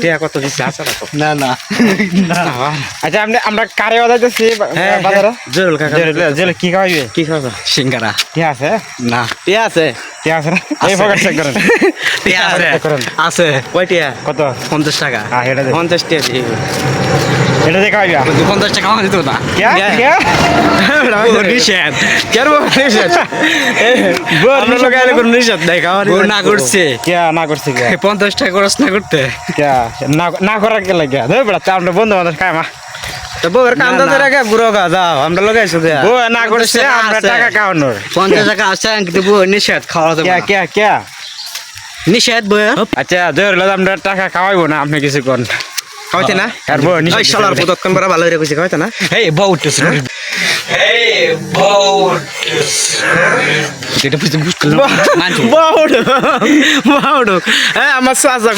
টিয়া কত না না। না আচ্ছা আমরা আমরা কারে বাজারে? জরুল কাকা জেলে জেলে কি খাওয়াইবে? কি সিঙ্গারা। কি আছে? না। টিয়া আছে? কি আছে না? এই পকেট চেক করেন। টিয়া আছে। আছে। কয় টিয়া? কত? পঞ্চাশ টাকা। হ্যাঁ এটা দে। পঞ্চাশ টিয়া দিই এটা খাওয়াইবা কিন্তু পঞ্চাশ টাকা আমার দিত না নিষেধ। কেন নিষেধ? আমরা লোক আইলে কোনো নিষেধ নাই খাওয়ার না করছে। কে না করছে কে পঞ্চাশ টাকা খরচ না করতে। কে না করার কে লাগে? ধর বেড়া তা আমরা বন্ধু বান্ধব খাই মা তো বউয়ের কাম দাদা রেখে বুড়ো গা যাও আমরা লোক আইসো দেয়া ও না করছে আমরা টাকা খাওয়ানোর। পঞ্চাশ টাকা আছে কিন্তু বউ নিষেধ খাওয়া যাবে কে। কে কে নিষেধ বউয়ের। আচ্ছা ধর আমরা টাকা খাওয়াইবো না আপনি কিছু কোন। খাওয়াইতে না? আর বউ ওই শালার পদক্ষণ প্রদক্ষণ করা ভালো হয়ে কইছে খাওয়াইতে না? এই বউ উঠতেছে হ্যাঁ? আমার সমস্যা